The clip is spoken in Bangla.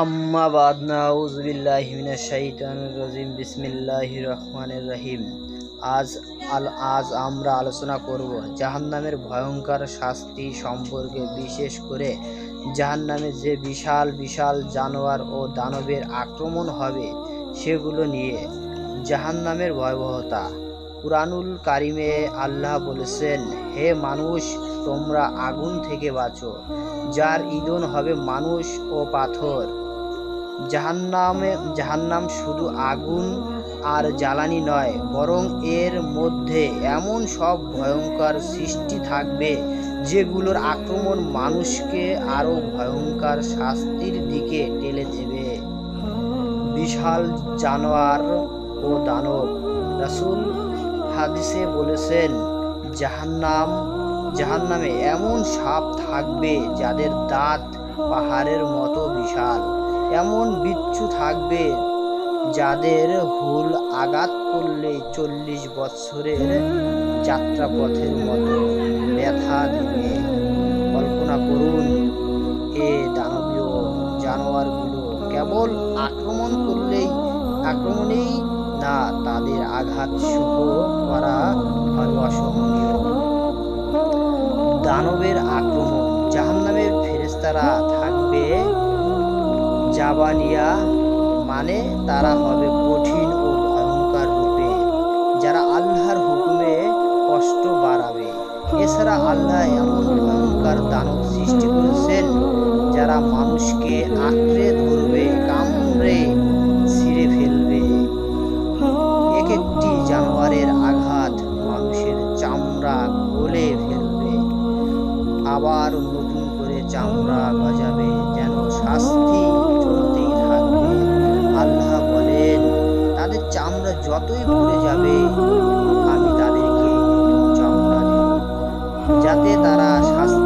আম্মা বাদ নাউজ বিল্লাহি মিনাশ শাইতানির রাজিম, বিসমিল্লাহির রহমানির রহিম। আজ আল, আজ আমরা আলোচনা করব জাহান্নামের ভয়ঙ্কর শাস্তি সম্পর্কে, বিশেষ করে জাহান্নামে যে বিশাল বিশাল জানোয়ার ও দানবের আক্রমণ হবে সেগুলো নিয়ে জাহান্নামের ভয়াবহতা। কুরআনুল কারিমে আল্লাহ বলেছেন, হে মানুষ, তোমরা আগুন থেকে বাঁচো। যার ইদন হবে মানুষ ও পাথর। জাহান্নামে, জাহান্নাম শুধু আগুন আর জ্বালানি নয়, বরং এর মধ্যে এমন সব ভয়ঙ্কর সৃষ্টি থাকবে, যেগুলোর আক্রমণ মানুষকে আরও ভয়ঙ্কর শাস্তির দিকে টেলে দেবে। বিশাল জানোয়ার ও দানব, রাসূল হাদিসে বলেছেন, জাহান্নাম, জাহান্নামে এমন সাপ থাকবে যাদের দাঁত পাহাড়ের মতো বিশাল। এমন বিচ্ছু থাকবে যাদের হুল আঘাত করলে চল্লিশ বছরের যাত্রাপথের মতো ব্যথা দিবে কল্পনা করুন এ দানবীয় জানোয়ারগুলো, কেবল আক্রমণ করলেই আক্রমণেই না তাদের আঘাত শুভ করা হয় অসহনীয় দানবের আক্রমণ জাবানিয়া মানে তারা হবে কঠিন ও ভয়ঙ্কর রূপে, যারা আল্লাহর হুকুমে কষ্ট বাড়াবে। এছাড়া আল্লাহ এমন ভয়ঙ্কর দানব সৃষ্টি করেছেন, যারা মানুষকে আঁকড়ে ধরবে, কামড়ে ছিঁড়ে ফেলবে। এক একটি জানোয়ারের আঘাত মানুষের চামড়া গলে ফেলবে। আবার নতুন করে চামড়া গজাবে, যেন শাস্তি যতই ভুলে যাবে আমি তাদেরকে চামড়া যাতে তারা শাস্তির